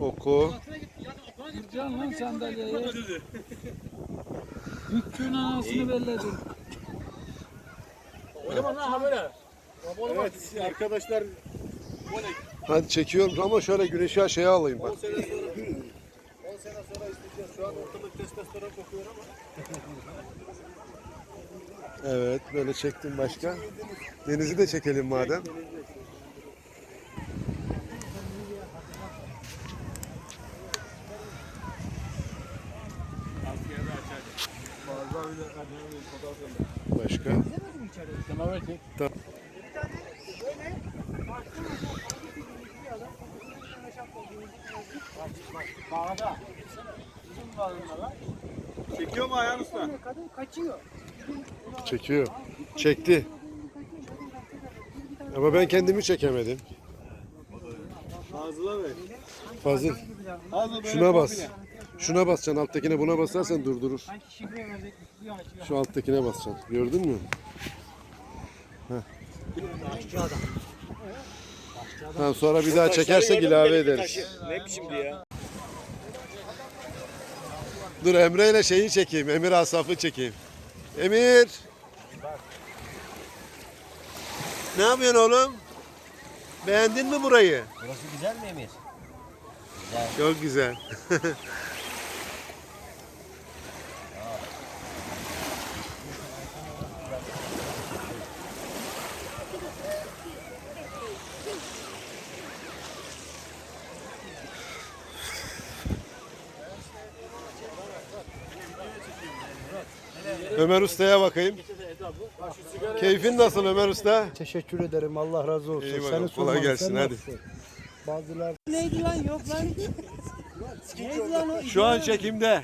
Oku. Can lan sandalyeye. Büktüğün anasını belledin. Evet arkadaşlar Hadi çekiyorum ama şöyle güneşi aşağıya alayım bak. 10 sene sonra 10 sene sonra isteyeceğiz. Şu an ortalık testosteron kokuyor ama. Evet böyle çektim başka. Denizi de çekelim madem. Başka? Bağda. Bizim bağında var. Çekiyor mu ayağın usta? Kadın kaçıyor. Çekiyor. Çekti. Ama ben kendimi çekemedim. Ağzına ver. Fazıl. Şuna bas. Şuna basacaksın. Alttakine buna basarsan durdurur. Şu alttakine basacaksın. Gördün mü? Tamam sonra bir daha çekersek ilave ederiz. Ne şimdi ya? Dur Emre ile şeyi çekeyim. Emir Asaf'ı çekeyim. Emir. Ne yapıyorsun oğlum? Beğendin mi burayı? Burası güzel mi Emir? Çok güzel. Ömer Usta'ya bakayım. Keyfin nasıl Ömer Usta? Teşekkür ederim. Allah razı olsun. İyi bakalım, Seni kolay sormalı, gelsin, sen hadi. nasılsın? Bazılar Neydi lan yok lan. Neydi lan o? Şu an çekimde.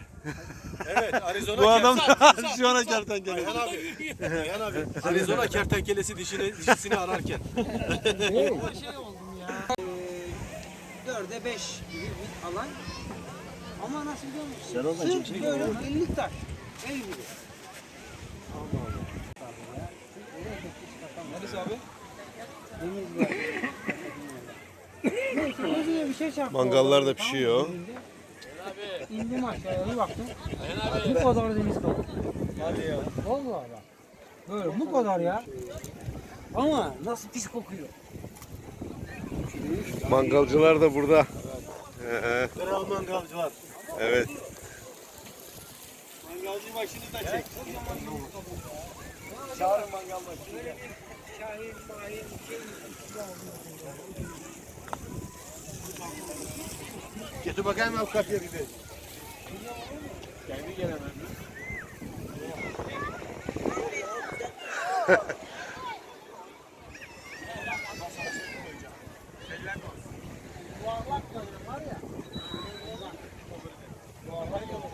Evet Arizona Bu adam şu an kertenkele. Ayhan abi. Ayhan abi. Arizona kertenkelesi dişini, dişisini ararken. Dörde beş gibi bir alan. Ama nasıl biliyor musun? Sırf böyle ellik taş. El gibi. Neyse gözüme bir şey çarptı. Mangallar da pişiyor. İndim aşağıya bir baktım. Bu kadar deniz kaldı. Hadi ya. Vallahi bak. Böyle bu kadar ya. Ama nasıl pis kokuyor. Mangalcılar da burada. Kral mangalcılar. evet. Acı başını da çek. Çağırın mangal başını. Böyle bir şahin, mahin, şey Getir bakayım avukat yeri de. Kendi gelemem. Yuvarlak kalırım var ya. Yuvarlak kalırım.